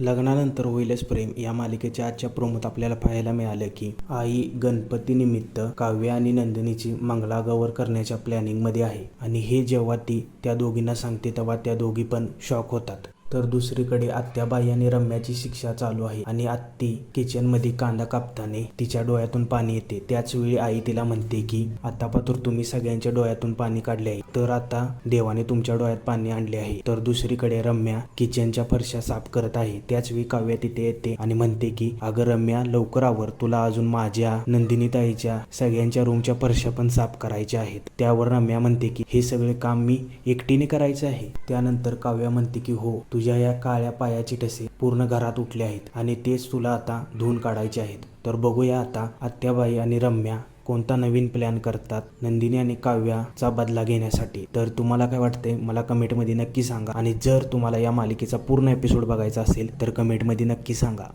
लग्नानंतर होईलच प्रेम. या मालिकेच्या आजच्या प्रोमोत आपल्याला पाहायला मिळालं की आई गणपतीनिमित्त काव्य आणि नंदिनीची मंगलागौर करण्याच्या प्लॅनिंगमध्ये आहे. आणि हे जेव्हा ती त्या दोघींना सांगते तेव्हा त्या दोघी पण शॉक होतात. तर दुसरीकडे आत्याबाई आणि रम्याची शिक्षा चालू आहे आणि आत्ती किचनमध्ये कांदा कापताना तिच्या डोळ्यातून पाणी येते. त्याच वेळी आई तिला म्हणते की आता पातूर तुम्ही सगळ्यांच्या डोळ्यातून पाणी काढले आहे. तर आता देवाने तुमच्या डोळ्यात पाणी आणले आहे. तर दुसरीकडे रम्या किचनच्या फरशा साफ करत आहे. त्याच वेळी काव्या तिथे येते आणि म्हणते की अगं रम्या लवकर आवर. तुला अजून माझ्या नंदिनी ताईच्या सगळ्यांच्या रूमच्या फरशा पण साफ करायच्या आहेत. त्यावर रम्या म्हणते की हे सगळे काम मी एकटीने करायचं आहे. त्यानंतर काव्या म्हणते की हो तुझ्या या काळ्या पायाची ठसे पूर्ण घरात उठले आहेत आणि तेच तुला आता धुवून काढायचे आहेत. तर बघूया आता आत्याबाई आणि रम्या कोणता नवीन प्लॅन करतात नंदिनी आणि काव्याचा बदला घेण्यासाठी. तर तुम्हाला काय वाटतंय? मला कमेंटमध्ये नक्की सांगा. आणि जर तुम्हाला या मालिकेचा पूर्ण एपिसोड बघायचा असेल तर कमेंटमध्ये नक्की सांगा.